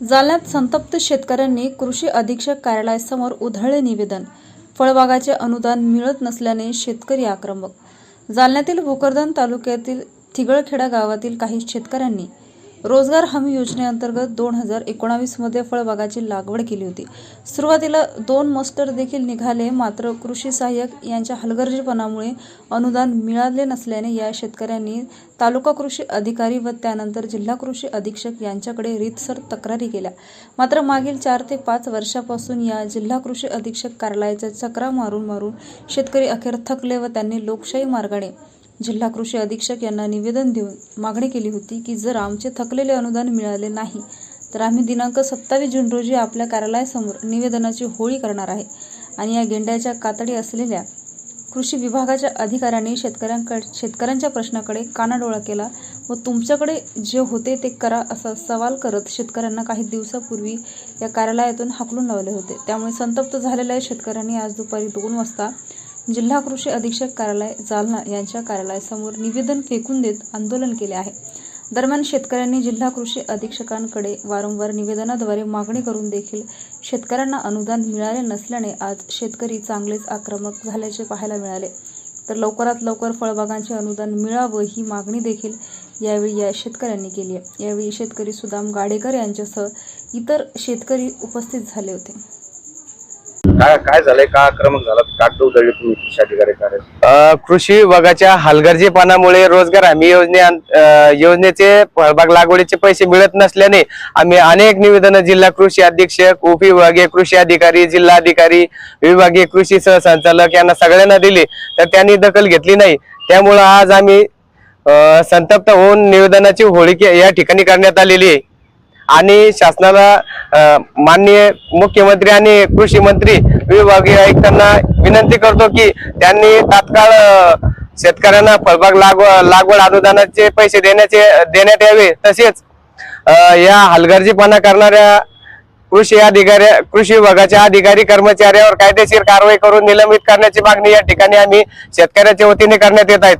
जालन्यात संतप्त शेतकऱ्यांनी कृषी अधीक्षक कार्यालयासमोर उधळले निवेदन. फळबागाचे अनुदान मिळत नसल्याने शेतकरी आक्रमक. जालन्यातील भोकरदन तालुक्यातील थिगळखेडा गावातील काही शेतकऱ्यांनी रोजगार हमी योजनेअंतर्गत दोन हजार एकोणावीसमध्ये फळबागाची लागवड केली होती. सुरुवातीला दोन मस्टर देखील निघाले मात्र कृषी सहाय्यक यांच्या हलगर्जीपणामुळे अनुदान मिळाले नसल्याने या शेतकऱ्यांनी तालुका कृषी अधिकारी व त्यानंतर जिल्हा कृषी अधीक्षक यांच्याकडे रीतसर तक्रारी केल्या. मात्र मागील चार ते पाच वर्षापासून या जिल्हा कृषी अधीक्षक कार्यालयाच्या चक्रा मारून मारून शेतकरी अखेर थकले व त्यांनी लोकशाही मार्गाने जिल्हा कृषी अधीक्षक यांना निवेदन देऊन मागणी केली होती की जर आमचे थकलेले अनुदान मिळाले नाही तर आम्ही दिनांक सत्तावीस जून रोजी आपल्या कार्यालयासमोर निवेदनाची होळी करणार आहे. आणि या गेंड्याच्या कातडी असलेल्या कृषी विभागाच्या अधिकाऱ्यांनी शेतकऱ्यांकडे शेतकऱ्यांच्या प्रश्नाकडे कानाडोळा केला व तुमच्याकडे जे होते ते करा असा सवाल करत शेतकऱ्यांना काही दिवसापूर्वी या कार्यालयातून हाकलून लावले होते. त्यामुळे संतप्त झालेल्या शेतकऱ्यांनी आज दुपारी दोन वाजता जिल्हा कृषी अधीक्षक कार्यालय जालना यांच्या कार्यालयासमोर निवेदन फेकून देत आंदोलन केले आहे. दरम्यान शेतकऱ्यांनी जिल्हा कृषी अधीक्षकांकडे वारंवार निवेदनाद्वारे मागणी करून देखील शेतकऱ्यांना अनुदान मिळाले नसल्याने आज शेतकरी चांगलेच आक्रमक झाल्याचे पाहायला मिळाले. तर लवकरात लवकर फळबागांचे अनुदान मिळावं ही मागणी देखील यावेळी या शेतकऱ्यांनी केली आहे. यावेळी शेतकरी सुदाम गाडेकर यांच्यासह इतर शेतकरी उपस्थित झाले होते. काय काय झालंय? का आक्रमक झाला? कागद उधळले तुम्ही कृषी अधिकारी कार्य अ, कृषी विभागाच्या हलगर्जीपणामुळे रोजगार हमी योजने अ, योजनेचे फळबाग लागवडीचे पैसे मिळत नसल्याने आम्ही अनेक निवेदन जिल्हा कृषी अधीक्षक उपविभागीय कृषी अधिकारी जिल्हा अधिकारी विभागीय कृषी सहसंचालक यांना सगळ्यांना दिले तर त्यांनी दखल घेतली नाही. त्यामुळं आज आम्ही संतप्त होऊन निवेदनाची होळी के- या ठिकाणी करण्यात आलेली आहे. आणि शासनाला माननीय मुख्यमंत्री आणि कृषी मंत्री विभागीय आयुक्तांना विनंती करतो की त्यांनी तात्काळ शेतकऱ्यांना फळबाग लागवड लागवड अनुदानाचे पैसे देण्याचे देण्यात यावे. तसेच या हलगर्जीपणा करणाऱ्या कृषी अधिकारी कृषी विभागाच्या अधिकारी कर्मचाऱ्यावर कायदेशीर कारवाई करून निलंबित करण्याची मागणी या ठिकाणी आम्ही शेतकऱ्याच्या वतीने करण्यात येत आहेत